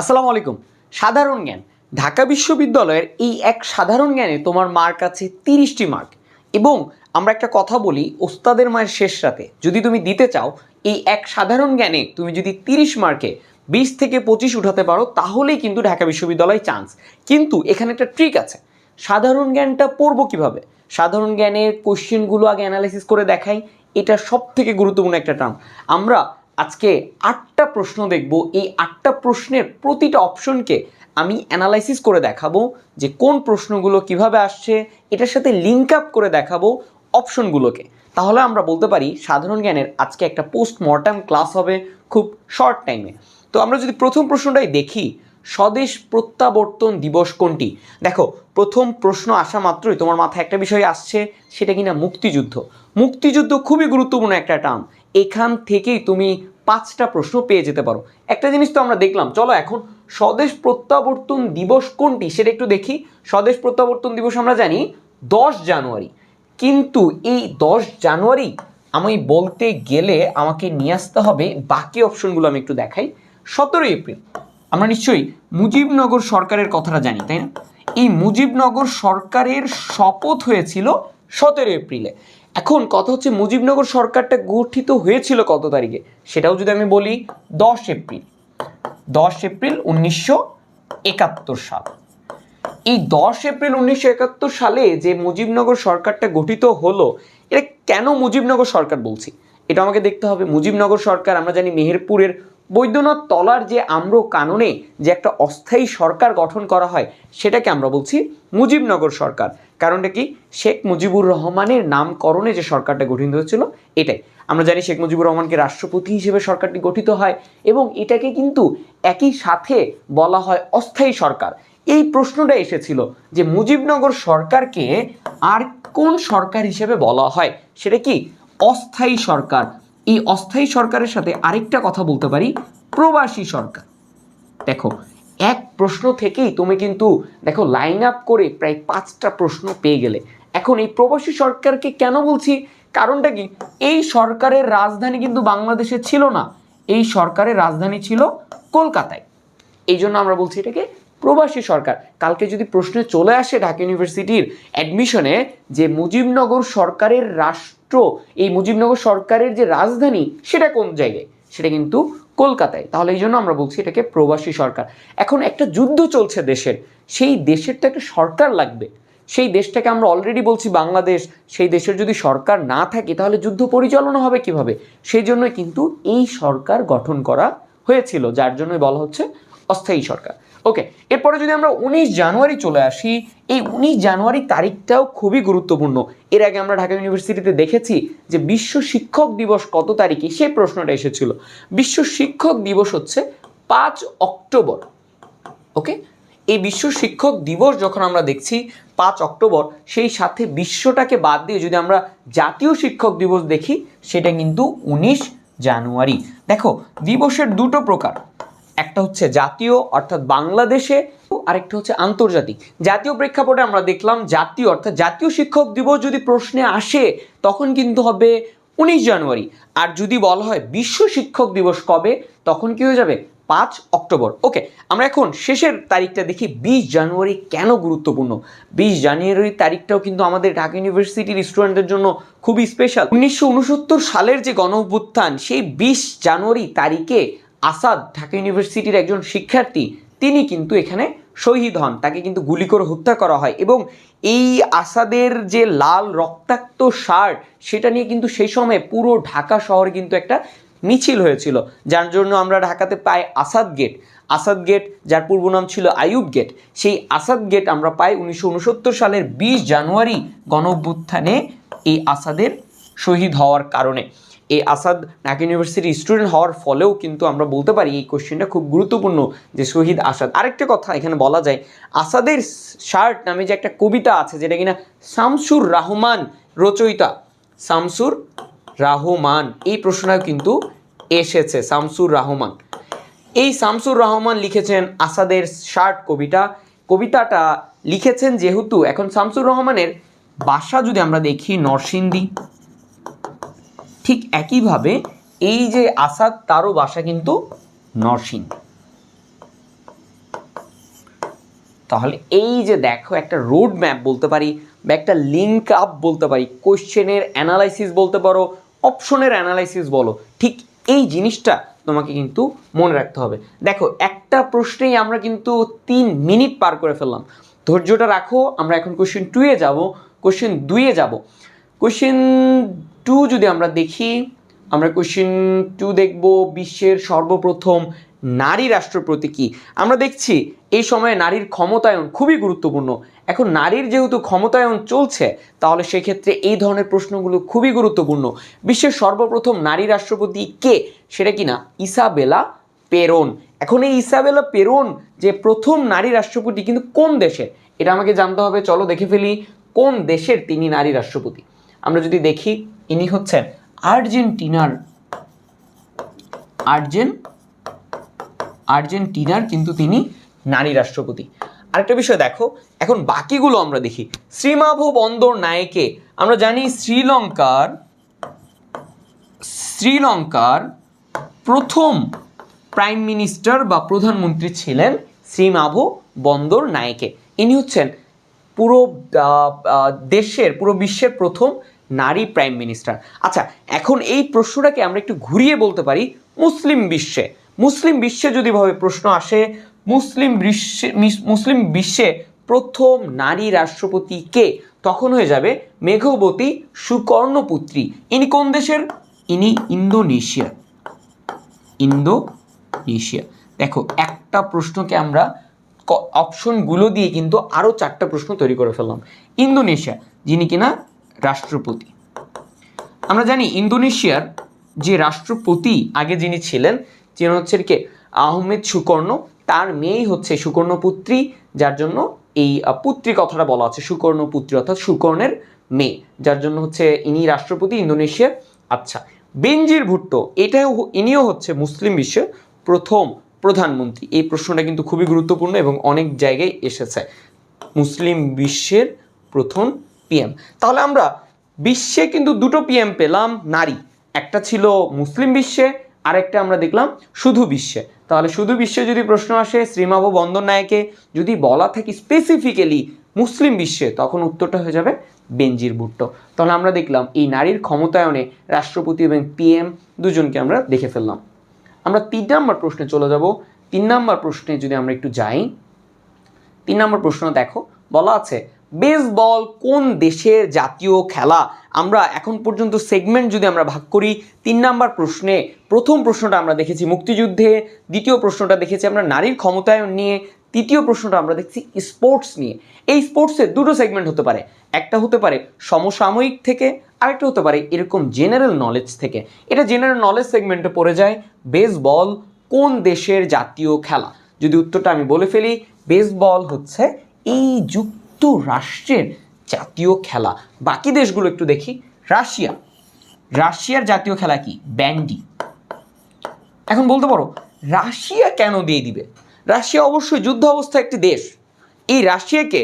আসসালামু আলাইকুম। সাধারণ জ্ঞান। ঢাকা বিশ্ববিদ্যালয়ের এই এক সাধারণ জ্ঞানে তোমার মার্ক আছে তিরিশটি মার্ক। এবং আমরা একটা কথা বলি ওস্তাদের মায়ের শেষ রাতে। যদি তুমি দিতে চাও, এই এক সাধারণ জ্ঞানে তুমি যদি তিরিশ মার্কে বিশ থেকে পঁচিশ উঠাতে পারো, তাহলেই কিন্তু ঢাকা বিশ্ববিদ্যালয় চান্স কিন্তু এখানে একটা ট্রিক আছে। সাধারণ জ্ঞানটা পড়ব কীভাবে? সাধারণ জ্ঞানের কোশ্চেনগুলো আগে অ্যানালাইসিস করে দেখাই। এটা সব থেকে গুরুত্বপূর্ণ একটা টার্ম আমরা আজকে আটটা প্রশ্ন দেখব। এই আটটা প্রশ্নের প্রতিটা অপশনকে আমি অ্যানালাইসিস করে দেখাবো যে কোন প্রশ্নগুলো কীভাবে আসছে, এটার সাথে লিঙ্ক আপ করে দেখাবো অপশনগুলোকে। তাহলে আমরা বলতে পারি, সাধারণ জ্ঞানের আজকে একটা পোস্ট মর্টাম ক্লাস হবে খুব শর্ট টাইমে তো আমরা যদি প্রথম প্রশ্নটাই দেখি, স্বদেশ প্রত্যাবর্তন দিবস কোনটি? দেখো, প্রথম প্রশ্ন আসা মাত্রই তোমার মাথায় একটা বিষয় আসছে, সেটা কিনা মুক্তিযুদ্ধ। মুক্তিযুদ্ধ খুবই গুরুত্বপূর্ণ একটা টার্ম এখান থেকেই তুমি পাঁচটা প্রশ্ন পেয়ে যেতে পারো। একটা জিনিস তো আমরা দেখলাম, চলো এখন স্বদেশ প্রত্যাবর্তন দিবস কোনটি সেটা একটু দেখি। স্বদেশ প্রত্যাবর্তন দিবস আমরা জানি দশ জানুয়ারি। কিন্তু এই দশ জানুয়ারি আমি বলতে গেলে আমাকে নিয়ে আসতে হবে বাকি অপশনগুলো আমি একটু দেখাই। সতেরোই এপ্রিল, আমরা নিশ্চয়ই মুজিবনগর সরকারের কথাটা জানি, তাই না? এই মুজিবনগর সরকারের শপথ হয়েছিল সতেরো এপ্রিলে। এখন কথা হচ্ছে মুজিবনগর সরকারটা গঠিত হয়েছিল কত তারিখে? সেটাও যদি আমি বলি, দশ এপ্রিল। দশ এপ্রিল উনিশশো একাত্তর সাল। এই দশ এপ্রিল উনিশশো একাত্তর সালে যে মুজিবনগর সরকারটা গঠিত হলো, এটা কেন মুজিবনগর সরকার বলছি? এটা আমাকে দেখতে হবে। মুজিবনগর সরকার, আমরা জানি মেহেরপুরের বৈদ্যনাথ তলার যে আম্র কাননে যে একটা অস্থায়ী সরকার গঠন করা হয়, সেটাকে আমরা বলছি মুজিবনগর সরকার। কারণটা কি? শেখ মুজিবুর রহমানের নামকরণে যে সরকারটা গঠিত হয়েছিল, এটাই। আমরা জানি শেখ মুজিবুর রহমানকে রাষ্ট্রপতি হিসেবে সরকারটি গঠিত হয় এবং এটাকে কিন্তু একই সাথে বলা হয় অস্থায়ী সরকার। এই প্রশ্নটা এসেছিল যে মুজিবনগর সরকারকে আর কোন সরকার হিসেবে বলা হয়? সেটা কি? অস্থায়ী সরকার। এই অস্থায়ী সরকারের সাথে আরেকটা কথা বলতে পারি, প্রবাসী সরকার। দেখো, এক প্রশ্ন থেকেই তুমি কিন্তু, দেখো লাইন আপ করে প্রায় পাঁচটা প্রশ্ন পেয়ে গেলে। এখন এই প্রবাসী সরকারকে কেন বলছি? কারণটা কি? এই সরকারের রাজধানী কিন্তু বাংলাদেশে ছিল না। এই সরকারের রাজধানী ছিল কলকাতায়। এই জন্য আমরা বলছি এটাকে প্রবাসী সরকার। কালকে যদি প্রশ্নে চলে আসে ঢাকা ইউনিভার্সিটির অ্যাডমিশনে যে মুজিবনগর সরকারের রাষ্ট্র এই মুজিবনগর সরকারের যে রাজধানী, সেটা কোন জায়গায়? সেটা কিন্তু কলকাতায়। তাহলে এই জন্য আমরা বলছি এটাকে প্রবাসী সরকার। এখন একটা যুদ্ধ চলছে দেশের। সেই দেশের তো একটা সরকার লাগবে। সেই দেশটাকে আমরা অলরেডি বলছি বাংলাদেশ। সেই দেশের যদি সরকার না থাকে, তাহলে যুদ্ধ পরিচালনা হবে কীভাবে? সেই জন্য কিন্তু এই সরকার গঠন করা হয়েছিল, যার জন্য বলা হচ্ছে অস্থায়ী সরকার। ওকে এরপরে যদি আমরা উনিশ জানুয়ারি চলে আসি, এই উনিশ জানুয়ারি তারিখটাও খুবই গুরুত্বপূর্ণ। এর আগে আমরা ঢাকা ইউনিভার্সিটিতে দেখেছি যে বিশ্ব শিক্ষক দিবস কত তারিখে, সেই প্রশ্নটা এসেছিল। বিশ্ব শিক্ষক দিবস হচ্ছে পাঁচ অক্টোবর। ওকে এই বিশ্ব শিক্ষক দিবস যখন আমরা দেখছি পাঁচ অক্টোবর, সেই সাথে বিশ্বটাকে বাদ দিয়ে যদি আমরা জাতীয় শিক্ষক দিবস দেখি, সেটা কিন্তু উনিশ জানুয়ারি। দেখো, দিবসের দুটো প্রকার। একটা হচ্ছে জাতীয়, অর্থাৎ বাংলাদেশে, আরেকটা হচ্ছে আন্তর্জাতিক। জাতীয় প্রেক্ষাপটে আমরা দেখলাম জাতীয়, অর্থাৎ জাতীয় শিক্ষক দিবস যদি প্রশ্নে আসে, তখন কিন্তু হবে উনিশ জানুয়ারি। আর যদি বলা হয় বিশ্ব শিক্ষক দিবস কবে, তখন কি হয়ে যাবে? পাঁচ অক্টোবর। ওকে, আমরা এখন শেষের তারিখটা দেখি। বিশ জানুয়ারি কেন গুরুত্বপূর্ণ? বিশ জানুয়ারি তারিখটাও কিন্তু আমাদের ঢাকা ইউনিভার্সিটির স্টুডেন্টদের জন্য খুবই স্পেশাল উনিশশো উনসত্তর সালের যে গণ সেই বিশ জানুয়ারি তারিখে আসাদ ঢাকা ইউনিভার্সিটির একজন শিক্ষার্থী, তিনি কিন্তু এখানে শহীদ হন। তাকে কিন্তু গুলি করে হত্যা করা হয় এবং এই আসাদের যে লাল রক্তাক্ত শার্ট সেটা নিয়ে কিন্তু সেই সময় পুরো ঢাকা শহরে কিন্তু একটা মিছিল হয়েছিল, যার জন্য আমরা ঢাকাতে পাই আসাদ গেট। আসাদ গেট, যার পূর্ব নাম ছিল আইয়ুব গেট। সেই আসাদ গেট আমরা পাই উনিশশো উনসত্তর সালের বিশ জানুয়ারি গণ এই আসাদের শহীদ হওয়ার কারণে। এই আসাদ ঢাকা ইউনিভার্সিটির স্টুডেন্ট হওয়ার ফলেও কিন্তু আমরা বলতে পারি এই কোশ্চেনটা খুব গুরুত্বপূর্ণ যে শহীদ আসাদ। আরেকটা কথা এখানে বলা যায়, আসাদের শার্ট নামে যে একটা কবিতা আছে যেটা কিনা শামসুর রাহমান রচয়িতা। শামসুর রাহমান, এই প্রশ্নটাও কিন্তু এসেছে, শামসুর রহমান। এই শামসুর রহমান লিখেছেন আসাদের শার্ট কবিতা। কবিতাটা লিখেছেন যেহেতু এখন শামসুর রহমানের বাসা যদি আমরা দেখি নরসিংদী ঠিক একইভাবে এই যে আসাদ, তারও বাসা কিন্তু নরসিংদী তাহলে এই যে দেখো, একটা রোড ম্যাপ বলতে পারি বা একটা লিঙ্ক আপ বলতে পারি কোশ্চেনের অ্যানালাইসিস বলতে পারো অপশনের অ্যানালাইসিস বলো, ঠিক এই জিনিসটা তোমাকে কিন্তু মনে রাখতে হবে। দেখো, একটা প্রশ্নেই আমরা কিন্তু তিন মিনিট পার করে ফেললাম। ধৈর্যটা রাখো, আমরা এখন কোশ্চেন টুয়ে যাব কোশ্চেন দুইয়ে যাব। কোশ্চেন টু যদি আমরা দেখি, আমরা কোশ্চেন টু দেখব, বিশ্বের সর্বপ্রথম নারী রাষ্ট্রপতি কি? আমরা দেখছি এই সময়ে নারীর ক্ষমতায়ন খুবই গুরুত্বপূর্ণ। এখন নারীর যেহেতু ক্ষমতায়ন চলছে, তাহলে সেক্ষেত্রে এই ধরনের প্রশ্নগুলো খুবই গুরুত্বপূর্ণ। বিশ্বের সর্বপ্রথম নারী রাষ্ট্রপতি কে? সেটা কি না? Isabella Peron. এখন এই ইসাবেলা পেরন যে প্রথম নারী রাষ্ট্রপতি কিন্তু কোন দেশের এটা আমাকে জানতে হবে, চলো দেখে ফেলি, কোন দেশের তিনি নারী রাষ্ট্রপতি? আমরা যদি দেখি ইনি হচ্ছেন আর্জেন্টিনার, আর্জেন, আর্জেন্টিনার কিন্তু তিনি নারী রাষ্ট্রপতি। আরেকটা বিষয় দেখো, এখন বাকিগুলো আমরা দেখি। শ্রীমাভো বন্দর নায়কে, আমরা জানি শ্রীলঙ্কার শ্রীলঙ্কার প্রথম প্রাইম মিনিস্টার বা প্রধানমন্ত্রী ছিলেন শ্রীমাভো বন্দর নায়কে। ইনি হচ্ছেন পুরো দেশের, পুরো বিশ্বের প্রথম নারী প্রাইম মিনিস্টার। আচ্ছা এখন এই প্রশ্নটাকে আমরা একটু ঘুরিয়ে বলতে পারি মুসলিম বিশ্বে। মুসলিম বিশ্বে যদি ভাবে প্রশ্ন আসে, মুসলিম বিশ্বে মুসলিম বিশ্বে প্রথম নারী রাষ্ট্রপতি কে? তখন হয়ে যাবে মেঘবতী সুকর্ণপুত্রী। ইনি কোন দেশের? ইনি ইন্দোনেশিয়া ইন্দোনেশিয়া। দেখো, একটা প্রশ্নকে আমরা অপশনগুলো দিয়ে কিন্তু আরও চারটা প্রশ্ন তৈরি করে ফেললাম। ইন্দোনেশিয়া, যিনি কিনা রাষ্ট্রপতি। আমরা জানি ইন্দোনেশিয়ার যে রাষ্ট্রপতি আগে যিনি ছিলেন যিনি হচ্ছেন কে? আহমেদ সুকর্ণ। তার মেয়েই হচ্ছে সুকর্ণপুত্রী, যার জন্য এই পুত্রী কথাটা বলা আছে, সুকর্ণপুত্রী অর্থাৎ সুকর্ণের মেয়ে, যার জন্য হচ্ছে ইনি রাষ্ট্রপতি ইন্দোনেশিয়ার। আচ্ছা বেনজির ভুট্টো, এটাও ইনিও হচ্ছে মুসলিম বিশ্বের প্রথম প্রধানমন্ত্রী। এই প্রশ্নটা কিন্তু খুবই গুরুত্বপূর্ণ এবং অনেক জায়গায় এসেছে। মুসলিম বিশ্বের প্রথম পিএম তাহলে আমরা বিশ্বে কিন্তু দুটো পিএম পেলাম, নারী। একটা ছিল মুসলিম বিশ্বে, আরেকটা আমরা দেখলাম শুধু বিশ্বে। তাহলে শুধু বিশ্বে যদি প্রশ্ন আসে শ্রীমাভ বন্দর নায়কে যদি বলা থাকে স্পেসিফিক্যালি মুসলিম বিশ্বে, তখন উত্তরটা হয়ে যাবে বেনজির ভুট্টো। তাহলে আমরা দেখলাম এই নারীর ক্ষমতায়নে রাষ্ট্রপতি এবং পিএম দুজনকে আমরা দেখে ফেললাম। আমরা তিন নম্বর প্রশ্নে চলে যাব। তিন নম্বর প্রশ্নে যদি আমরা একটু যাই, তিন নম্বর প্রশ্ন দেখো, বলা আছে বেসবল কোন দেশের জাতীয় খেলা? আমরা এখন পর্যন্ত সেগমেন্ট যদি আমরা ভাগ করি, তিন নম্বর প্রশ্নে প্রথম প্রশ্নটা আমরা দেখেছি মুক্তিযুদ্ধে, দ্বিতীয় প্রশ্নটা দেখেছি আমরা নারীর ক্ষমতায়ন নিয়ে, তৃতীয় প্রশ্নটা আমরা দেখছি স্পোর্টস নিয়ে। এই স্পোর্টসের দুটো সেগমেন্ট হতে পারে। একটা হতে পারে সমসাময়িক থেকে, আরেকটা হতে পারে এরকম জেনারেল নলেজ থেকে। এটা জেনারেল নলেজ সেগমেন্টে পড়ে যায় বেসবল কোন দেশের জাতীয় খেলা? যদি উত্তরটা আমি বলে ফেলি বেসবল হচ্ছে এই যুক্তরাষ্ট্রের জাতীয় খেলা। বাকি দেশগুলো একটু দেখি। রাশিয়া। রাশিয়ার জাতীয় খেলা কি? ব্যান্ডি এখন বলতে পারো, রাশিয়া কেন দিয়ে দিবে? রাশিয়া অবশ্যই যুদ্ধ অবস্থা একটি দেশ। এই রাশিয়াকে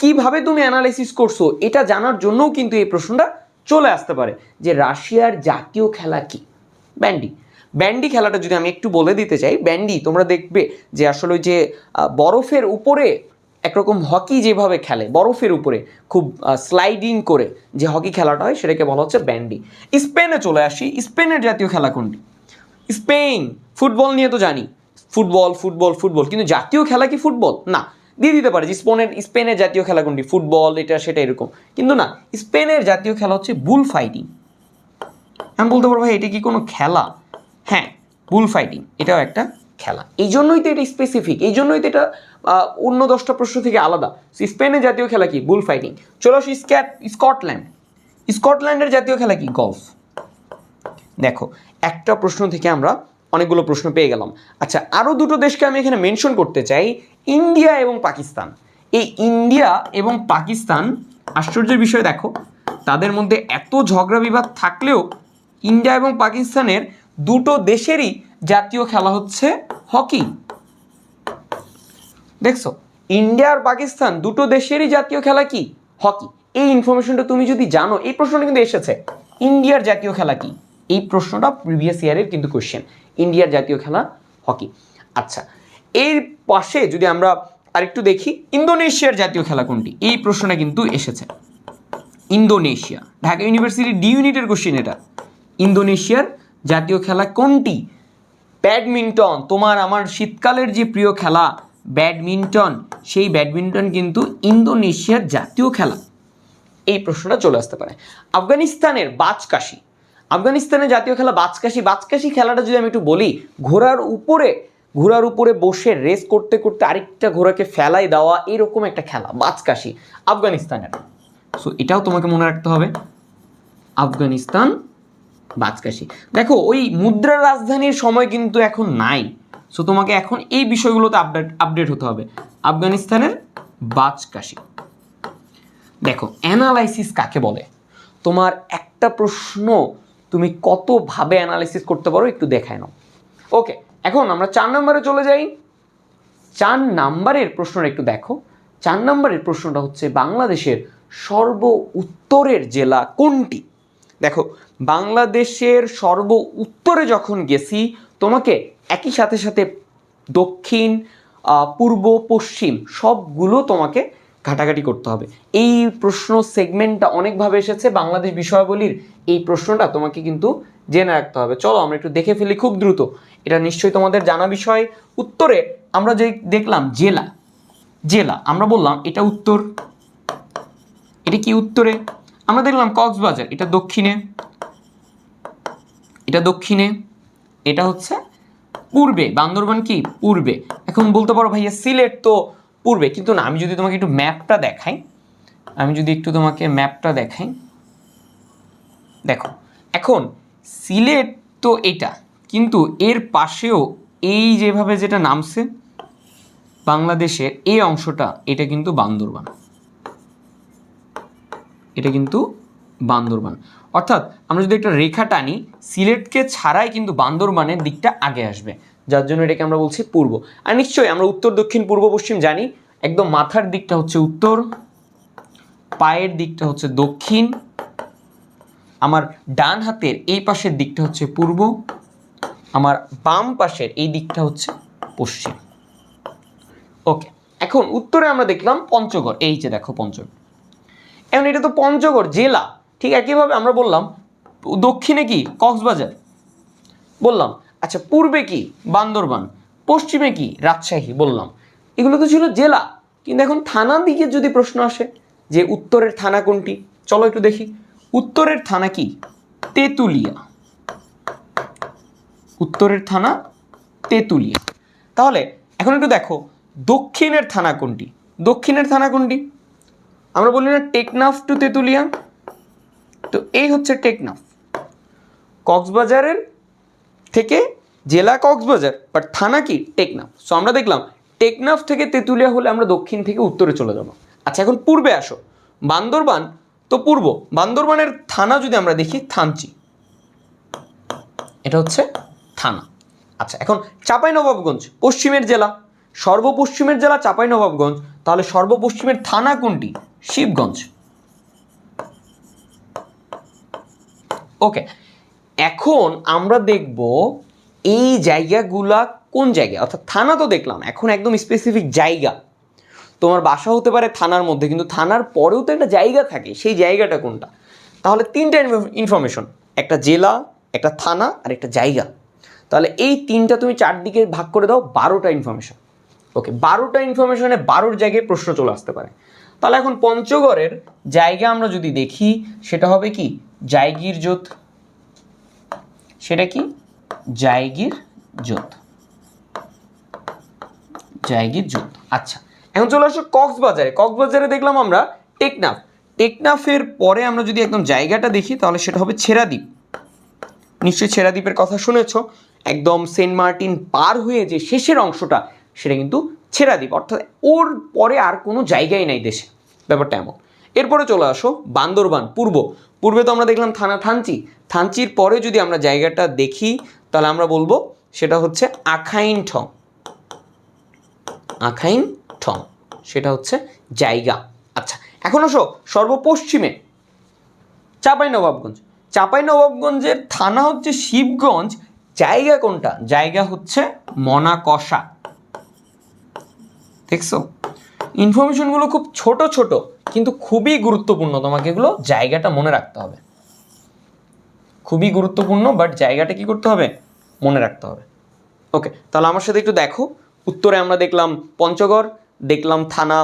কীভাবে তুমি অ্যানালাইসিস করছ, এটা জানার জন্যও কিন্তু এই প্রশ্নটা চলে আসতে পারে যে রাশিয়ার জাতীয় খেলা কি? ব্যান্ডি। ব্যান্ডি খেলাটা যদি আমি একটু বলে দিতে চাই, ব্যান্ডি, তোমরা দেখবে যে আসলে যে বরফের উপরে একরকম হকি যেভাবে খেলে, বরফের উপরে খুব স্লাইডিং করে যে হকি খেলাটা হয় সেটাকে বলা হচ্ছে ব্যান্ডি স্পেনে চলে আসি, স্পেনের জাতীয় খেলা কোনটি? স্পেন, ফুটবল নিয়ে তো জানি। ফুটবল ফুটবল ফুটবল, কিন্তু জাতীয় খেলা কি ফুটবল? না। দিয়ে দিতে পারে যে স্পেনের স্পেনের জাতীয় খেলা কোনটি? ফুটবল, এটা, সেটা এরকম। কিন্তু না, স্পেনের জাতীয় খেলা হচ্ছে বুল ফাইটিং আমি বলতে পারব, ভাই, এটা কি কোনো খেলা? হ্যাঁ বুল ফাইটিং এটাও একটা খেলা। এই জন্যই তো এটা স্পেসিফিক এই জন্যই তো এটা অন্য দশটা প্রশ্ন থেকে আলাদা। স্পেনের জাতীয় খেলা কি? বুল ফাইটিং চলো আসি স্কটল্যান্ড। স্কটল্যান্ডের জাতীয় খেলা কি? গলফ দেখো, একটা প্রশ্ন থেকে আমরা অনেকগুলো প্রশ্ন পেয়ে গেলাম। আচ্ছা আরও দুটো দেশকে আমি এখানে মেনশন করতে চাই, ইন্ডিয়া এবং পাকিস্তান। এই ইন্ডিয়া এবং পাকিস্তান, আশ্চর্যের বিষয় দেখো, তাদের মধ্যে এত ঝগড়া বিবাদ থাকলেও ইন্ডিয়া এবং পাকিস্তানের দুটো দেশেরই জাতীয় খেলা হচ্ছে হকি। দেখছ, ইন্ডিয়া আর পাকিস্তান দুটো দেশেরই জাতীয় খেলা কি? হকি। এই ইনফরমেশনটা তুমি যদি জানো, এই প্রশ্নটা কিন্তু এসেছে। ইন্ডিয়ার জাতীয় খেলা কি? এই প্রশ্নটা প্রিভিয়াস ইয়ারের কিন্তু কোশ্চেন ইন্ডিয়ার জাতীয় খেলা হকি। আচ্ছা এর পাশে যদি আমরা আরেকটু দেখি, ইন্দোনেশিয়ার জাতীয় খেলা কোনটি? এই প্রশ্নটা কিন্তু এসেছে। ইন্দোনেশিয়া। ঢাকা ইউনিভার্সিটি ডি ইউনিটের কোশ্চিন এটা। ইন্দোনেশিয়ার জাতীয় খেলা কোনটি? ব্যাডমিন্টন, তোমার আমার শীতকালের যে প্রিয় খেলা, ব্যাডমিন্টন, সেই ব্যাডমিন্টন কিন্তু ইন্দোনেশিয়ার জাতীয় খেলা। এই প্রশ্নটা চলে আসতে পারে। আফগানিস্তানের বাজকাশি। আফগানিস্তানের জাতীয় খেলা বাজকাশি। বাজকাশি খেলাটা যদি আমি একটু বলি, ঘোড়ার উপরে ঘোড়ার উপরে বসে রেস করতে করতে আরেকটা ঘোড়াকে ফেলাই দেওয়া এরকম একটা খেলা, বাজকাশি আফগানিস্তানের। সো এটাও তোমাকে মনে রাখতে হবে। আফগানিস্তান বাজকাশি। দেখো, ওই মুদ্রা রাজধানীর সময় কিন্তু এখন নাই। সো তোমাকে এখন এই বিষয়গুলোতে আপডেট আপডেট হতে হবে। আফগানিস্তানের বাজকাশি। দেখো অ্যানালাইসিস কাকে বলে? তোমার একটা প্রশ্ন তুমি কতভাবে অ্যানালাইসিস করতে পারো একটু দেখায় নাও। ওকে এখন আমরা চার নম্বরে চলে যাই। চার নাম্বারের প্রশ্নটা একটু দেখো। চার নম্বরের প্রশ্নটা হচ্ছে বাংলাদেশের সর্ব উত্তরের জেলা কোনটি? দেখো, বাংলাদেশের সর্ব উত্তরে যখন গেছি, তোমাকে একই সাথে সাথে দক্ষিণ পূর্ব, পশ্চিম সবগুলো তোমাকে ঘাটাঘাটি করতে হবে। এই প্রশ্ন সেগমেন্টটা অনেকভাবে এসেছে, বাংলাদেশ বিষয়াবলীর এই প্রশ্নটা তোমাকে কিন্তু জেনে রাখতে হবে। চলো, আমরা একটু দেখে ফেলি খুব দ্রুত। এটা নিশ্চয়ই তোমাদের জানা বিষয়। উত্তরে আমরা যে দেখলাম জেলা জেলা, আমরা বললাম এটা উত্তর। এটা কি উত্তরে? আমরা দেখলাম কক্সবাজার, এটা দক্ষিণে। এটা দক্ষিণে, এটা হচ্ছে পূর্বে। বান্দরবান কি? পূর্বে। এখন বলতে পারো ভাইয়া সিলেট তো পূর্বে। কিন্তু না, আমি যদি তোমাকে একটু ম্যাপটা দেখাই, আমি যদি একটু তোমাকে ম্যাপটা দেখাই। দেখো, এখন সিলেট তো এটা, কিন্তু এর পাশেও এই যেভাবে যেটা নামছে, বাংলাদেশের এই অংশটা, এটা কিন্তু বান্দরবান। এটা কিন্তু বান্দরবান। অর্থাৎ আমরা যদি একটা রেখা টানি, সিলেটকে ছাড়াই কিন্তু বান্দরবানের দিকটা আগে আসবে। যার জন্য এটাকে আমরা বলছি পূর্ব। আর নিশ্চয়ই আমরা উত্তর, দক্ষিণ, পূর্ব, পশ্চিম জানি। একদম মাথার দিকটা হচ্ছে উত্তর, পায়ের দিকটা হচ্ছে দক্ষিণ। আমার ডান হাতের এই পাশের দিকটা হচ্ছে পূর্ব। আমার বাম পাশের এই দিকটা হচ্ছে পশ্চিম। ওকে, এখন উত্তরে আমরা দেখলাম পঞ্চগড়। এই যে দেখো পঞ্চগড়। এখন এটা তো পঞ্চগড় জেলা, ঠিক একইভাবে আমরা বললাম, দক্ষিণে কি? কক্সবাজার। বললাম আচ্ছা পূর্বে কি? বান্দরবান। পশ্চিমে কি? রাজশাহী, বললাম। এগুলো তো ছিল জেলা, কিন্তু এখন থানার দিকে যদি প্রশ্ন আসে, যে উত্তরের থানা কোনটি? চলো একটু দেখি। উত্তরের থানা কি? তেঁতুলিয়া। উত্তরের থানা তেঁতুলিয়া। তাহলে এখন একটু দেখো, দক্ষিণের থানা কোনটি? দক্ষিণের থানা কোনটি? আমরা বলি না টেকনাফ টু তেঁতুলিয়া। তো এই হচ্ছে টেকনাফ। কক্সবাজারের থেকে জেলা কক্সবাজার বাট থানা কি? টেকনাফ। সো আমরা দেখলাম, টেকনাফ থেকে তেঁতুলিয়া হলে আমরা দক্ষিণ থেকে উত্তরে চলে যাব। আচ্ছা এখন পূর্বে আসো। বান্দরবান তো পূর্ব। বান্দরবানের থানা যদি আমরা দেখি, থানচি। এটা হচ্ছে থানা। আচ্ছা এখন চাঁপাইনবাবগঞ্জ, পশ্চিমের জেলা। সর্বপশ্চিমের জেলা চাঁপাইনবাবগঞ্জ। তাহলে সর্বপশ্চিমের থানা কোনটি? শিবগঞ্জ। ওকে এখন আমরা দেখব এই জায়গাগুলা কোন জায়গা অর্থাৎ থানা তো দেখলাম, এখন একদম স্পেসিফিক জায়গা। তোমার বাসা হতে পারে থানার মধ্যে, কিন্তু থানার পরেও তো একটা জায়গা থাকে, সেই জায়গাটা কোনটা? তাহলে তিনটা ইনফরমেশন একটা জেলা, একটা থানা আর একটা জায়গা। তাহলে এই তিনটা তুমি চারদিকে ভাগ করে দাও, বারোটা ইনফরমেশন ওকে বারোটা ইনফরমেশনে বারোর জায়গায় প্রশ্ন চলে আসতে পারে। তাহলে এখন পঞ্চগড়ের জায়গা আমরা যদি দেখি, সেটা হবে কি? জায়গির জোত। সেটা কি? জায়গির জোত। জায়গির জোত। আচ্ছা এখন চলে আসো কক্সবাজারে। কক্সবাজারে দেখলাম আমরা টেকনাফ। টেকনাফের পরে আমরা যদি একদম জায়গাটা দেখি, তাহলে সেটা হবে ছেড়াদ্বীপ। নিশ্চয়ই ছেড়াদ্বীপের কথা শুনেছ। একদম সেন্ট মার্টিন পার হয়ে যে শেষের অংশটা, সেটা কিন্তু ছেড়াদ্বীপ অর্থাৎ ওর পরে আর কোনো জায়গাই নাই দেশে। ব্যাপারটা এমন। এরপরে চলে আসো বান্দরবান, পূর্ব। পূর্বে তো আমরা দেখলাম থানা থানচি। থানচির পরে যদি আমরা জায়গাটা দেখি, তাহলে আমরা বলব সেটা হচ্ছে আখাইন ঠং। আখাইন ঠং। সেটা হচ্ছে জায়গা। আচ্ছা এখন আসো সর্বপশ্চিমে। চাপাই নবাবগঞ্জ। চাপাই নবাবগঞ্জের থানা হচ্ছে শিবগঞ্জ। জায়গা কোনটা? জায়গা হচ্ছে মনাকষা দেখছ? ইনফরমেশনগুলো খুব ছোট ছোট, কিন্তু খুবই গুরুত্বপূর্ণ। তোমাকে এগুলো জায়গাটা মনে রাখতে হবে। খুবই গুরুত্বপূর্ণ বাট জায়গাটা কি করতে হবে? মনে রাখতে হবে। ওকে তাহলে আমার সাথে একটু দেখো। উত্তরে আমরা দেখলাম পঞ্চগড়, দেখলাম থানা,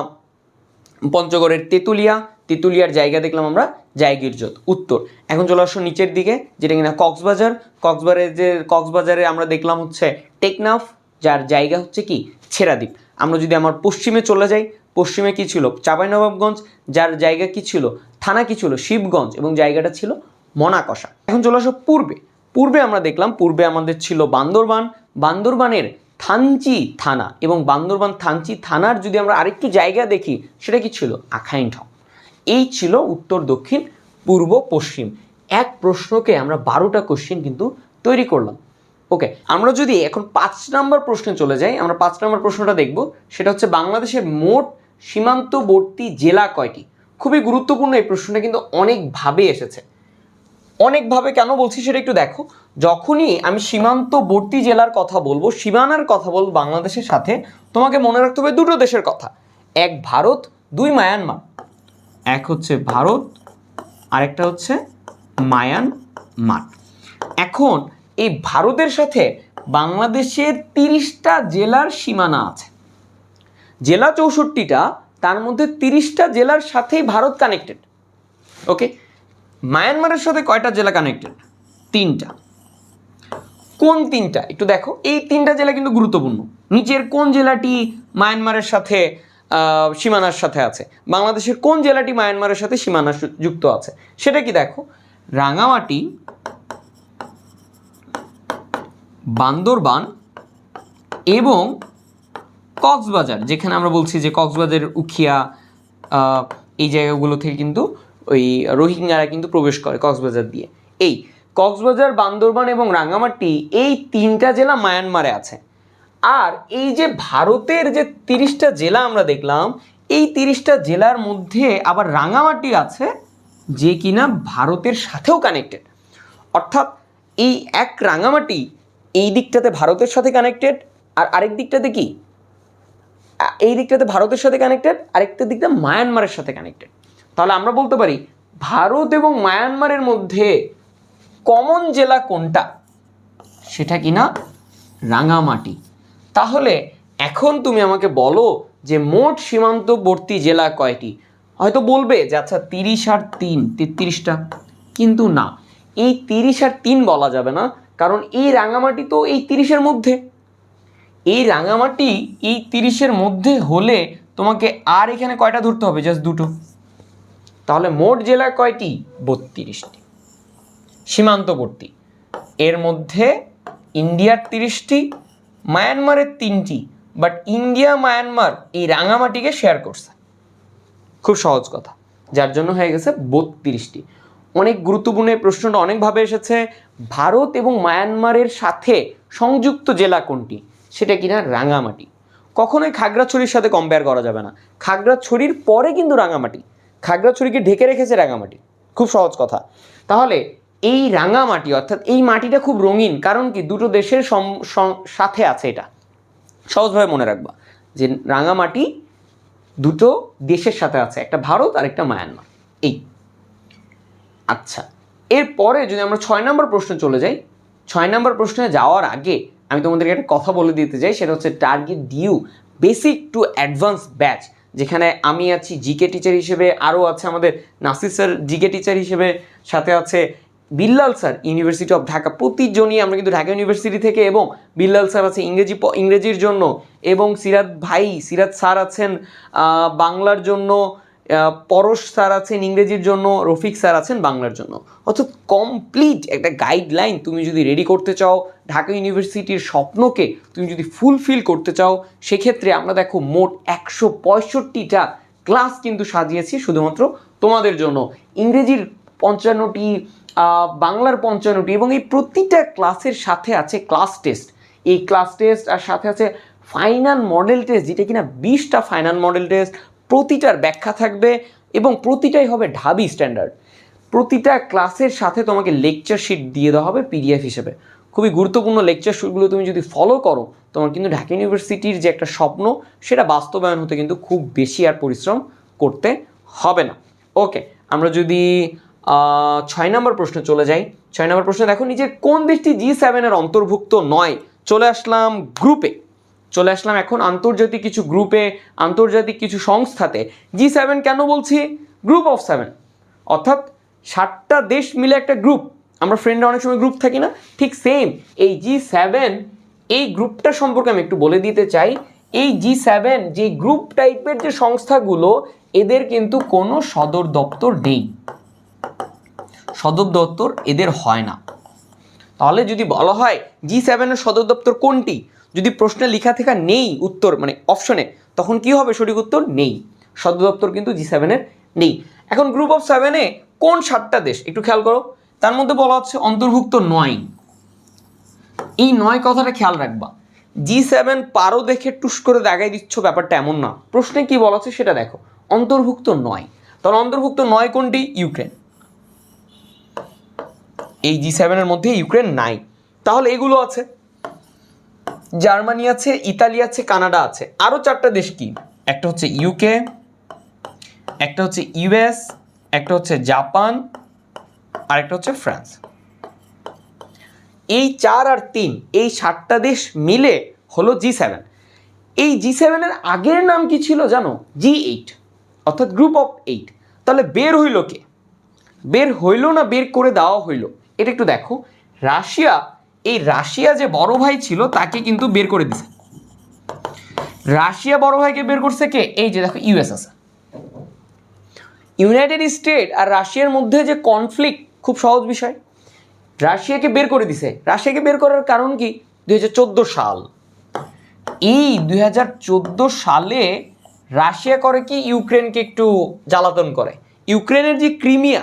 পঞ্চগড়ের তেঁতুলিয়া, তেঁতুলিয়ার জায়গা দেখলাম আমরা জায়গিরজত, উত্তর। এখন চলে আসো নিচের দিকে, যেটা কিনা কক্সবাজার। কক্সবাজারের যে কক্সবাজারে আমরা দেখলাম হচ্ছে টেকনাফ, যার জায়গা হচ্ছে কি? ছেড়াদ্বীপ। আমরা যদি আমার পশ্চিমে চলে যাই, পশ্চিমে কি ছিল? চাঁপাইনবাবগঞ্জ, যার জায়গা কি ছিল? থানা কি ছিল? শিবগঞ্জ, এবং জায়গাটা ছিল মনাকষা এখন চলে আসো পূর্বে। পূর্বে আমরা দেখলাম, পূর্বে আমাদের ছিল বান্দরবান। বান্দরবানের থানচি থানা, এবং বান্দরবান থানচি থানার যদি আমরা আরেকটু জায়গা দেখি, সেটা কি ছিল? আখাইন ঠং এই ছিল উত্তর, দক্ষিণ, পূর্ব, পশ্চিম। এক প্রশ্নকে আমরা বারোটা কোশ্চেন কিন্তু তৈরি করলাম। ওকে আমরা যদি এখন পাঁচ নম্বর প্রশ্নে চলে যাই, আমরা পাঁচ নম্বর প্রশ্নটা দেখব। সেটা হচ্ছে বাংলাদেশের মোট সীমান্তবর্তী জেলা কয়টি? খুবই গুরুত্বপূর্ণ এই প্রশ্নটা কিন্তু অনেকভাবে এসেছে। অনেকভাবে কেন বলছি সেটা একটু দেখো। যখনই আমি সীমান্তবর্তী জেলার কথা বলব, সীমানার কথা বলব বাংলাদেশের সাথে, তোমাকে মনে রাখতে হবে দুটো দেশের কথা। এক ভারত, দুই মায়ানমার। এক হচ্ছে ভারত, আরেকটা হচ্ছে মায়ানমার। এখন এই ভারতের সাথে বাংলাদেশের তিরিশটা জেলার সীমানা আছে। জেলা চৌষট্টিটা, তার মধ্যে তিরিশটা জেলার সাথেই ভারত কানেক্টেড ওকে মায়ানমারের সাথে কয়টা জেলা কানেক্টেড তিনটা। কোন তিনটা? একটু দেখো। এই তিনটা জেলা কিন্তু গুরুত্বপূর্ণ। নিচের কোন জেলাটি মায়ানমারের সাথে সীমানার সাথে আছে? বাংলাদেশের কোন জেলাটি মায়ানমারের সাথে সীমানা যুক্ত আছে? সেটা কি দেখো? রাঙামাটি বান্দরবান এবং কক্সবাজার, যেখানে আমরা বলছি যে কক্সবাজারের উখিয়া এই জায়গাগুলো থেকে কিন্তু ওই রোহিঙ্গারা কিন্তু প্রবেশ করে কক্সবাজার দিয়ে। এই কক্সবাজার, বান্দরবান এবং রাঙ্গামাটি এই তিনটা জেলা মায়ানমারে আছে। আর এই যে ভারতের যে তিরিশটা জেলা আমরা দেখলাম, এই তিরিশটা জেলার মধ্যে আবার রাঙামাটি আছে যে কিনা ভারতের সাথেও কানেক্টেড অর্থাৎ এই এক রাঙামাটি এই দিকটাতে ভারতের সাথে কানেক্টেড আর আরেক দিকটাতে কি? এই দিকটাতে ভারতের সাথে কানেক্টেড আরেকটা দিকটা মায়ানমারের সাথে কানেক্টেড তাহলে আমরা বলতে পারি, ভারত এবং মায়ানমারের মধ্যে কমন জেলা কোনটা? সেটা কি না রাঙামাটি। তাহলে এখন তুমি আমাকে বলো যে মোট সীমান্তবর্তী জেলা কয়টি? হয়তো বলবে যে আচ্ছা তিরিশ আর তিন, তেত্রিশটা। কিন্তু না, এই তিরিশ আর তিন বলা যাবে না। কারণ এই রাঙামাটি তো এই তিরিশের মধ্যে। এই রাঙামাটি এই তিরিশের মধ্যে হলে তোমাকে আর এখানে কয়টা ধরতে হবে? জাস্ট দুটো। তাহলে মোট জেলা কয়টি? বত্রিশটি। সীমান্তবর্তী। এর মধ্যে ইন্ডিয়ার তিরিশটি, মায়ানমারের তিনটি বাট ইন্ডিয়া, মায়ানমার এই রাঙামাটিকে শেয়ার করছে। খুব সহজ কথা। যার জন্য হয়ে গেছে বত্রিশটি। অনেক গুরুত্বপূর্ণ এই প্রশ্নটা অনেকভাবে এসেছে। ভারত এবং মায়ানমারের সাথে সংযুক্ত জেলা কোনটি? সেটা কিনা রাঙামাটি। কখনোই খাগড়াছড়ির সাথে কম্পেয়ার করা যাবে না। খাগড়াছড়ির পরে কিন্তু রাঙামাটি। খাগড়াছড়িকে ঢেকে রেখেছে রাঙামাটি। খুব সহজ কথা। তাহলে এই রাঙামাটি, অর্থাৎ এই মাটিটা খুব রঙিন, কারণ কি? দুটো দেশের সাথে আছে এটা। সহজভাবে মনে রাখবা যে রাঙামাটি দুটো দেশের সাথে আছে, একটা ভারত আর একটা মায়ানমার। এই। আচ্ছা। এরপরে যদি আমরা ছয় নম্বর প্রশ্নে চলে যাই, ছয় নম্বর প্রশ্নে যাওয়ার আগে আমি তোমাদেরকে একটা কথা বলে দিতে চাই, সেটা হচ্ছে target DU basic to advance batch যেখানে আমি আছি জিকে টিচার হিসেবে, আরও আছে আমাদের নাসির স্যার জিকে টিচার হিসেবে, সাথে আছে Billal sir university of Dhaka প্রতিজনই আমরা কিন্তু ঢাকা ইউনিভার্সিটি থেকে এবং বিল্লাল স্যার আছে ইংরেজি ইংরেজির জন্য এবং সিরাত ভাই, সিরাত স্যার আছেন বাংলার জন্য পরশ স্যার আছেন, ইংরেজির জন্য, রফিক স্যার আছেন বাংলার জন্য। অর্থাৎ কমপ্লিট একটা গাইডলাইন তুমি যদি রেডি করতে চাও, ঢাকা ইউনিভার্সিটির স্বপ্নকে তুমি যদি ফুলফিল করতে চাও, সেক্ষেত্রে আমরা দেখো মোট একশো পঁয়ষট্টিটা ক্লাস কিন্তু সাজিয়েছি শুধুমাত্র তোমাদের জন্য। ইংরেজির পঞ্চান্নটি বাংলার পঞ্চান্নটি এবং এই প্রতিটা ক্লাসের সাথে আছে ক্লাস টেস্ট এই ক্লাস টেস্ট আর সাথে আছে ফাইনাল মডেল টেস্ট যেটা কিনা বিশটা ফাইনাল মডেল টেস্ট প্রতিটার ব্যাখ্যা থাকবে এবং প্রতিটাই হবে ঢাবি স্ট্যান্ডার্ড প্রতিটা ক্লাসের সাথে তোমাকে লেকচার শিট দিয়ে দেওয়া হবে পিডিএফ হিসেবে। খুবই গুরুত্বপূর্ণ লেকচার শিটগুলো তুমি যদি ফলো করো, তোমার কিন্তু ঢাকা ইউনিভার্সিটির যে একটা স্বপ্ন, সেটা বাস্তবায়ন হতে কিন্তু খুব বেশি আর পরিশ্রম করতে হবে না। ওকে আমরা যদি ছয় নম্বর প্রশ্নে চলে যাই। ছয় নম্বর প্রশ্নে দেখো নিজের কোন দেশটি জি সেভেনের অন্তর্ভুক্ত নয়? চলে আসলাম গ্রুপে চলে আসলাম এখন আন্তর্জাতিক কিছু গ্রুপে আন্তর্জাতিক কিছু সংস্থাতে। জি সেভেন কেন বলছি? গ্রুপ অফ সেভেন অর্থাৎ ষাটটা দেশ মিলে একটা গ্রুপ আমরা ফ্রেন্ডরা অনেক সময় গ্রুপ থাকি না। ঠিক সেম এই জি সেভেন এই গ্রুপটা সম্পর্কে আমি একটু বলে দিতে চাই। এই জি সেভেন যে গ্রুপ টাইপের যে সংস্থাগুলো, এদের কিন্তু কোনো সদর দপ্তর নেই। সদর দপ্তর এদের হয় না। তাহলে যদি বলা হয় জি সেভেনের সদর দপ্তর কোনটি? যদি প্রশ্নে লেখা থেকে নেই উত্তর মানে অপশনে তখন কি হবে? সঠিক উত্তর নেই। সদর দপ্তর কিন্তু জি সেভেনের নেই। এখন গ্রুপ অফ সেভেনে কোন সাতটা দেশ? একটু খেয়াল করো। তার মধ্যে বলা হচ্ছে অন্তর্ভুক্ত নয়। এই নয় কথাটা খেয়াল রাখবা। জি সেভেন পারো দেখে টুস করে দেখাই দিচ্ছ, ব্যাপারটা এমন না। প্রশ্নে কি বলা আছে সেটা দেখো। অন্তর্ভুক্ত নয়। তাহলে অন্তর্ভুক্ত নয় কোনটি? ইউক্রেন। এই জি সেভেনের মধ্যে ইউক্রেন নাই। তাহলে এগুলো আছে। জার্মানি আছে, ইতালি আছে, কানাডা আছে। আরও চারটা দেশ কি? একটা হচ্ছে ইউকে একটা হচ্ছে ইউএস একটা হচ্ছে জাপান, আর একটা হচ্ছে ফ্রান্স। এই চার আর তিন, এই সাতটা দেশ মিলে হলো জি সেভেন এই জি সেভেনের আগের নাম কি ছিল জানো? জি এইট অর্থাৎ গ্রুপ অফ এইট তাহলে বের হইল কে? বের হইল না বের করে দেওয়া হইল? এটা একটু দেখো। রাশিয়া এই রাশিয়া যে বড় ভাই ছিল, তাকে কিন্তু বের করে দিছে। রাশিয়া বড় ভাইকে বের করছে কে? এই যে দেখো, ইউএস আছে। ইউনাইটেড স্টেট আর রাশিয়ার মধ্যে যে কনফ্লিক্ট খুব সহজ বিষয়। রাশিয়াকে বের করে দিছে। রাশিয়াকে বের করার কারণ কি? দুই সাল। এই দুই হাজার চোদ্দ সালে রাশিয়া করে কি? ইউক্রেনকে একটু জ্বালাতন করে। ইউক্রেনের যে ক্রিমিয়া,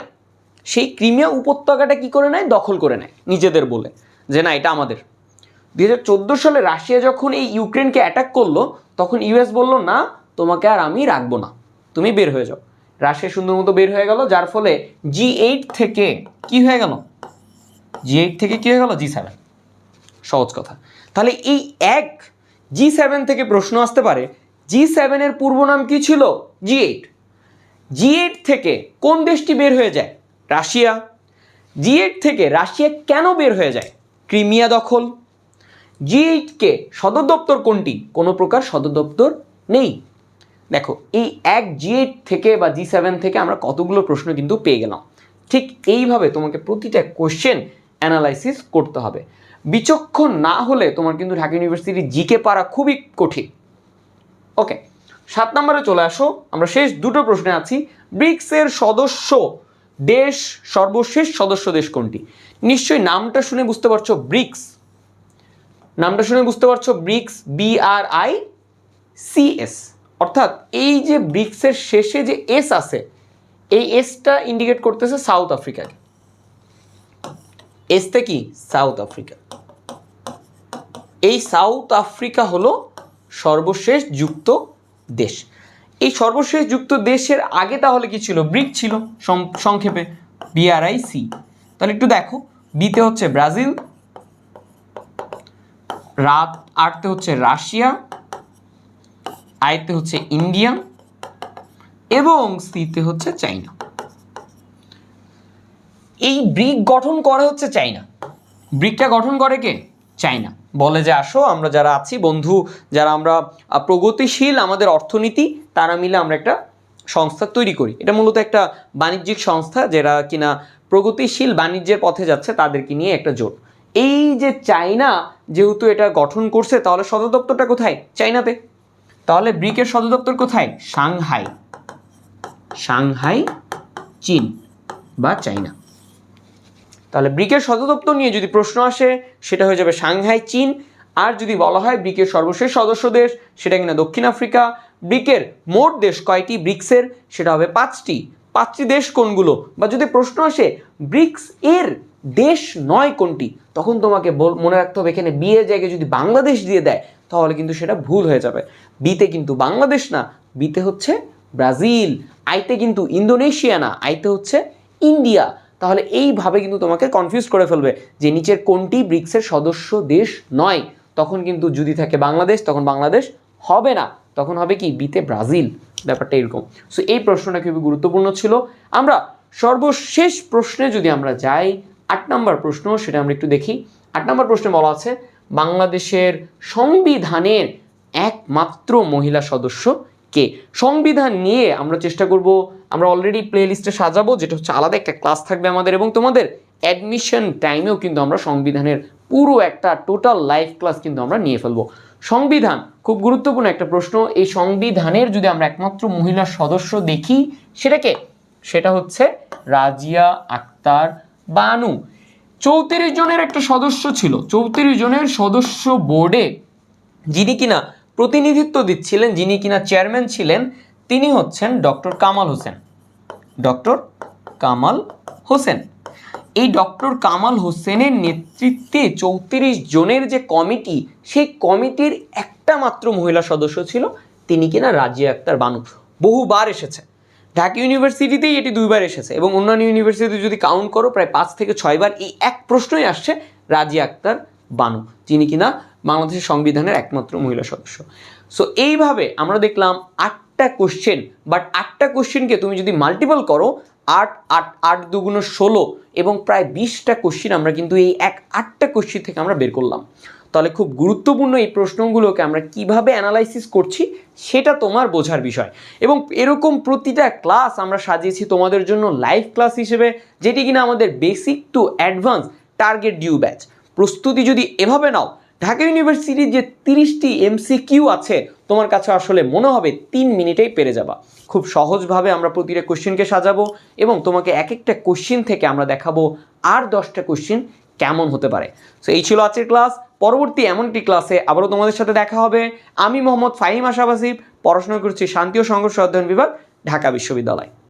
সেই ক্রিমিয়া উপত্যকাটা কি করে নেয়? দখল করে নেয়, নিজেদের বলে। যে না, এটা আমাদের। দু হাজার চোদ্দ সালে রাশিয়া যখন এই ইউক্রেনকে অ্যাটাক করল, তখন ইউএস বলল, না, তোমাকে আর আমি রাখব না। তুমি বের হয়ে যাও। রাশিয়া সুন্দর মতো বের হয়ে গেল, যার ফলে জি এইট থেকে কি হয়ে গেল? জি এইট থেকে কি হয়ে গেল? G seven. সহজ কথা। তাহলে এই এক জি সেভেন থেকে প্রশ্ন আসতে পারে, জি সেভেনের পূর্ব নাম কি ছিল? জি এইট। জি এইট থেকে কোন দেশটি বের হয়ে যায়? রাশিয়া। জি এইট থেকে রাশিয়া কেন বের হয়ে যায়? ক্রিমিয়া দখল। জি এইটকে সদর দপ্তর কোনটি? কোনো প্রকার সদর দপ্তর নেই। দেখো, এই এক জি এইট থেকে বা জি সেভেন থেকে আমরা কতগুলো প্রশ্ন কিন্তু পেয়ে গেলাম। ঠিক এইভাবে তোমাকে প্রতিটা কোশ্চেন অ্যানালাইসিস করতে হবে। বিচক্ষণ না হলে তোমার কিন্তু ঢাকা ইউনিভার্সিটি জিকে পারা খুবই কঠিন। ওকে, সাত নম্বরে চলে আসো। আমরা শেষ দুটো প্রশ্নে আছি। ব্রিক্সের সদস্য দেশ, সর্বশেষ সদস্য দেশ কোনটি? নিশ্চয়ই নামটা শুনে বুঝতে পারছ ব্রিক্স। নামটা শুনে বুঝতে পারছ BRICS B R I CS অর্থাৎ এই যে ব্রিক্সের শেষে যে এস আছে, এই এসটা ইন্ডিকেট করতেছে সাউথ আফ্রিকাকে এসতে কি? সাউথ আফ্রিকা এই সাউথ আফ্রিকা হলো সর্বশেষ যুক্ত দেশ। এই সর্বশেষ যুক্ত দেশের আগে তাহলে কি ছিল? ব্রিক ছিল সংক্ষেপে বিআরআই সি তাহলে একটু দেখো বিতে হচ্ছে ব্রাজিল, রাত আটতে হচ্ছে রাশিয়া আয়তে হচ্ছে ইন্ডিয়া এবং সিতে হচ্ছে চাইনা। এই ব্রিক গঠন করে হচ্ছে চাইনা। ব্রিকটা গঠন করে কে? চাইনা। বলে যে আসো, আমরা যারা আছি, বন্ধু, যারা আমরা প্রগতিশীল আমাদের অর্থনীতি তারা মিলে আমরা একটা সংস্থা তৈরি করি। এটা মূলত একটা বাণিজ্যিক সংস্থা যারা কিনা প্রগতিশীল বাণিজ্যের পথে যাচ্ছে তাদেরকে নিয়ে একটা জোট। এই যে চাইনা যেহেতু এটা গঠন করছে, তাহলে সদর দপ্তরটা কোথায়? চাইনাতে তাহলে ব্রিকের সদর দপ্তর কোথায়? সাংহাই। সাংহাই, চীন বা চাইনা তাহলে ব্রিকের সদর দপ্তর নিয়ে যদি প্রশ্ন আসে, সেটা হয়ে যাবে সাংহাই, চীন। আর যদি বলা হয় ব্রিকের সর্বশেষ সদস্য দেশ সেটা কিনা দক্ষিণ আফ্রিকা ব্রিকের মোট দেশ কয়টি? ব্রিক্সের, সেটা হবে পাঁচটি। পাঁচটি দেশ কোনগুলো? বা যদি প্রশ্ন আসে, ব্রিক্স এর দেশ নয় কোনটি? তখন তোমাকে মনে রাখতে হবে, এখানে বিয়ের জায়গায় যদি বাংলাদেশ দিয়ে দেয়, তাহলে কিন্তু সেটা ভুল হয়ে যাবে। বিতে কিন্তু বাংলাদেশ না, বিতে হচ্ছে ব্রাজিল, আইতে কিন্তু ইন্দোনেশিয়া না, আইতে হচ্ছে ইন্ডিয়া। তাহলে এইভাবে কিন্তু তোমাকে কনফিউজ করে ফেলবে যে নিচের কোনটি ব্রিক্সের সদস্য দেশ নয়। তখন কিন্তু যদি থাকে বাংলাদেশ, তখন বাংলাদেশ হবে না। তখন হবে কি, বিতে ব্রাজিল, ব্যাপারটা এরকম। সো এই প্রশ্নটা খুবই গুরুত্বপূর্ণ ছিল। আমরা সর্বশেষ প্রশ্নে যদি আমরা যাই, আট নম্বর প্রশ্ন, সেটা আমরা একটু দেখি। আট নম্বর প্রশ্নে বলা আছে, বাংলাদেশের সংবিধানের একমাত্র মহিলা সদস্য কে? সংবিধান নিয়ে আমরা চেষ্টা করব, আমরা অলরেডি প্লে লিস্টে সাজাবো, যেটা হচ্ছে আলাদা একটা ক্লাস থাকবে আমাদের, এবং তোমাদের অ্যাডমিশন টাইমেও কিন্তু আমরা সংবিধানের পুরো একটা টোটাল লাইফ ক্লাস কিন্তু আমরা নিয়ে ফেলব। সংবিধান, খুব গুরুত্বপূর্ণ একটা প্রশ্ন। এই সংবিধানের যদি আমরা একমাত্র মহিলা সদস্য দেখি সেটাকে সেটা হচ্ছে রাজিয়া আক্তার বানু। চৌত্রিশ জনের একটা সদস্য ছিল। চৌত্রিশ জনের সদস্য বোর্ডে যিনি কিনা প্রতিনিধিত্ব দিচ্ছিলেন, যিনি কিনা চেয়ারম্যান ছিলেন, তিনি হচ্ছেন ডক্টর কামাল হোসেন। ডক্টর কামাল হোসেন। এই ডক্টর কামাল হোসেনের নেতৃত্বে চৌত্রিশ জনের যে কমিটি, সেই কমিটির একটা মাত্র মহিলা সদস্য ছিল, তিনি কিনা রাজিয়া আক্তার বানু। বহুবার এসেছে। ঢাকা ইউনিভার্সিটিতেই এটি দুইবার এসেছে এবং অন্যান্য ইউনিভার্সিটিতে যদি কাউন্ট করো, প্রায় পাঁচ থেকে ছয়বার এই এক প্রশ্নই আসছে, রাজিয়া আক্তার বানু, যিনি কিনা বাংলাদেশের সংবিধানের একমাত্র মহিলা সদস্য। সো এইভাবে আমরা দেখলাম আটটা কোশ্চেন বাট আটটা কোশ্চেনকে তুমি যদি মাল্টিপল করো আট আট আট দুগুণ ষোলো এবং প্রায় বিশটা কোশ্চিন আমরা কিন্তু এই এক, আটটা কোশ্চিন থেকে আমরা বের করলাম। তাহলে খুব গুরুত্বপূর্ণ এই প্রশ্নগুলোকে আমরা কীভাবে অ্যানালাইসিস করছি সেটা তোমার বোঝার বিষয়। এবং এরকম প্রতিটা ক্লাস আমরা সাজিয়েছি তোমাদের জন্য লাইভ ক্লাস হিসেবে, যেটি কিনা আমাদের basic to advance target DU batch প্রস্তুতি যদি এভাবে নাও ঢাকা ইউনিভার্সিটির যে তিরিশটি এমসিকিউ আছে, তোমার কাছে আসলে মনে হবে তিন মিনিটেই পেরে যাবা। খুব সহজভাবে আমরা প্রতিটা কোশ্চেনকে সাজাবো এবং তোমাকে এক একটা কোশ্চেন থেকে আমরা দেখাবো আর দশটা কোশ্চেন কেমন হতে পারে। সো এই ছিল আজকের ক্লাস। পরবর্তী এমন একটি ক্লাসে আবারও তোমাদের সাথে দেখা হবে। আমি মোহাম্মদ ফাহিম আশাবাসিব পড়াশোনা করছি শান্তি ও সংঘর্ষ অধ্যয়ন বিভাগ, ঢাকা বিশ্ববিদ্যালয়।